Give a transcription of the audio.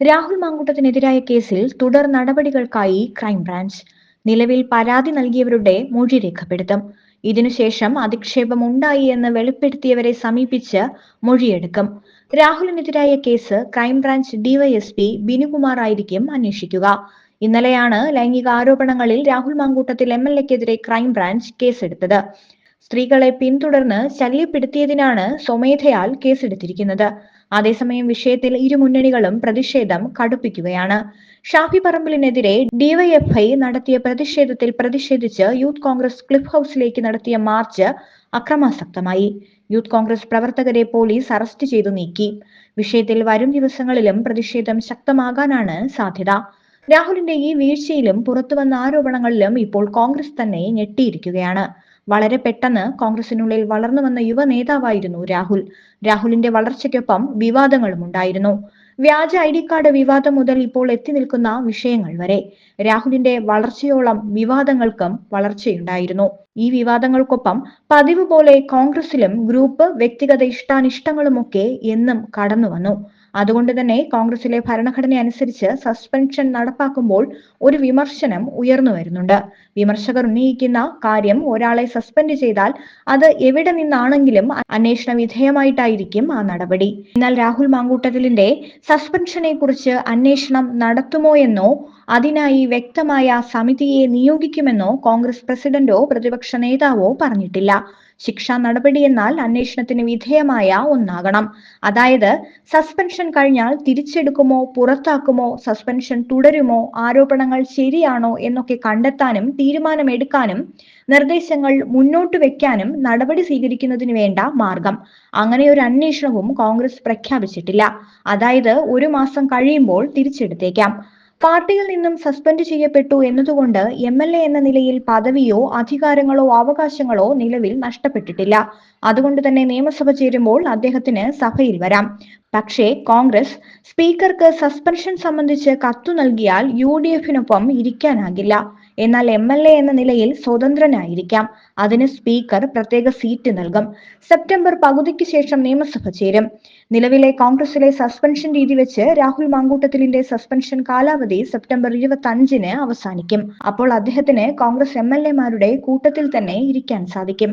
രാഹുൽ മാങ്കൂട്ടത്തിനെതിരായ കേസിൽ തുടർ നടപടികൾക്കായി ക്രൈംബ്രാഞ്ച് നിലവിൽ പരാതി നൽകിയവരുടെ മൊഴി രേഖപ്പെടുത്തും. ഇതിനുശേഷം അധിക്ഷേപം ഉണ്ടായി എന്ന് വെളിപ്പെടുത്തിയവരെ സമീപിച്ച് മൊഴിയെടുക്കും. രാഹുലിനെതിരായ case crime branch DYSP Binukumar ആയിരിക്കും അന്വേഷിക്കുക. ഇന്നലെയാണ് ലൈംഗിക ആരോപണങ്ങളിൽ രാഹുൽ മാങ്കൂട്ടത്തിൽ എം എൽ എക്കെതിരെ ക്രൈംബ്രാഞ്ച് കേസെടുത്തത്. സ്ത്രീകളെ പിന്തുടർന്ന് ശല്യപ്പെടുത്തിയതിനാണ് സ്വമേധയാൽ കേസെടുത്തിരിക്കുന്നത്. അതേസമയം വിഷയത്തിൽ ഇരു മുന്നണികളും പ്രതിഷേധം കടുപ്പിക്കുകയാണ്. ഷാഫി പറമ്പിലിനെതിരെ ഡിവൈഎഫ്ഐ നടത്തിയ പ്രതിഷേധത്തിൽ പ്രതിഷേധിച്ച് യൂത്ത് കോൺഗ്രസ് ക്ലിഫ് ഹൗസിലേക്ക് നടത്തിയ മാർച്ച് അക്രമാസക്തമായി. യൂത്ത് കോൺഗ്രസ് പ്രവർത്തകരെ പോലീസ് അറസ്റ്റ് ചെയ്തു നീക്കി. വിഷയത്തിൽ വരും ദിവസങ്ങളിലും പ്രതിഷേധം ശക്തമാകാനാണ് സാധ്യത. രാഹുലിന്റെ ഈ വീഴ്ചയിലും പുറത്തുവന്ന ആരോപണങ്ങളിലും ഇപ്പോൾ കോൺഗ്രസ് തന്നെ ഞെട്ടിയിരിക്കുകയാണ്. വളരെ പെട്ടെന്ന് കോൺഗ്രസിനുള്ളിൽ വളർന്നു വന്ന യുവ നേതാവായിരുന്നു രാഹുൽ. രാഹുലിന്റെ വളർച്ചയ്ക്കൊപ്പം വിവാദങ്ങളും ഉണ്ടായിരുന്നു. വ്യാജ ഐ ഡി കാർഡ് വിവാദം മുതൽ ഇപ്പോൾ എത്തി നിൽക്കുന്ന വിഷയങ്ങൾ വരെ. രാഹുലിന്റെ വളർച്ചയോളം വിവാദങ്ങൾക്കും വളർച്ചയുണ്ടായിരുന്നു. ഈ വിവാദങ്ങൾക്കൊപ്പം പതിവ് പോലെ കോൺഗ്രസിലും ഗ്രൂപ്പ് വ്യക്തിഗത ഇഷ്ടാനിഷ്ടങ്ങളുമൊക്കെ എന്നും കടന്നു വന്നു അതുകൊണ്ട് തന്നെ കോൺഗ്രസിലെ ഭരണഘടന അനുസരിച്ച് സസ്പെൻഷൻ നടപ്പാക്കുമ്പോൾ ഒരു വിമർശനം ഉയർന്നു വരുന്നുണ്ട്. വിമർശകർ ഉന്നയിക്കുന്ന കാര്യം ഒരാളെ സസ്പെൻഡ് ചെയ്താൽ അത് എവിടെ നിന്നാണെങ്കിലും അന്വേഷണ വിധേയമായിട്ടായിരിക്കും ആ നടപടി. എന്നാൽ രാഹുൽ മാങ്കൂട്ടത്തിലിന്റെ സസ്പെൻഷനെ കുറിച്ച് അന്വേഷണം നടത്തുമോ എന്നോ അതിനായി വ്യക്തമായ സമിതിയെ നിയോഗിക്കുമെന്നോ കോൺഗ്രസ് പ്രസിഡന്റോ പ്രതിപക്ഷ നേതാവോ പറഞ്ഞിട്ടില്ല. ശിക്ഷാ നടപടി എന്നാൽ അന്വേഷണത്തിന് വിധേയമായ ഒന്നാകണം. അതായത് സസ്പെൻഷൻ കഴിഞ്ഞാൽ തിരിച്ചെടുക്കുമോ പുറത്താക്കുമോ സസ്പെൻഷൻ തുടരുമോ ആരോപണങ്ങൾ ശരിയാണോ എന്നൊക്കെ കണ്ടെത്താനും തീരുമാനമെടുക്കാനും നിർദ്ദേശങ്ങൾ മുന്നോട്ട് വെക്കാനും നടപടി സ്വീകരിക്കുന്നതിന് വേണ്ട മാർഗം. അങ്ങനെ ഒരു അന്വേഷണവും കോൺഗ്രസ് പ്രഖ്യാപിച്ചിട്ടില്ല. അതായത് ഒരു മാസം കഴിയുമ്പോൾ തിരിച്ചെടുത്തേക്കാം. പാർട്ടിയിൽ നിന്നും സസ്പെൻഡ് ചെയ്യപ്പെട്ടു എന്നതുകൊണ്ട് എം എൽ എ എന്ന നിലയിൽ പദവിയോ അധികാരങ്ങളോ അവകാശങ്ങളോ നിലവിൽ നഷ്ടപ്പെട്ടിട്ടില്ല. അതുകൊണ്ട് തന്നെ നിയമസഭ ചേരുമ്പോൾ അദ്ദേഹത്തിന് സഭയിൽ വരാം. പക്ഷേ കോൺഗ്രസ് സ്പീക്കർക്ക് സസ്പെൻഷൻ സംബന്ധിച്ച് കത്തു നൽകിയാൽ യു ഡി എഫിനൊപ്പം ഇരിക്കാനാകില്ല. എന്നാൽ എം എൽ എ എന്ന നിലയിൽ സ്വതന്ത്രനായിരിക്കാം. അതിന് സ്പീക്കർ പ്രത്യേക സീറ്റ് നൽകും. സെപ്റ്റംബർ പകുതിക്ക് ശേഷം നിയമസഭ ചേരും. നിലവിലെ കോൺഗ്രസിലെ സസ്പെൻഷൻ രീതി വെച്ച് രാഹുൽ മാങ്കൂട്ടത്തിലിന്റെ സസ്പെൻഷൻ കാലാവധി സെപ്റ്റംബർ ഇരുപത്തി അഞ്ചിന് അവസാനിക്കും. അപ്പോൾ അദ്ദേഹത്തിന് കോൺഗ്രസ് എം എൽ എമാരുടെ കൂട്ടത്തിൽ തന്നെ ഇരിക്കാൻ സാധിക്കും.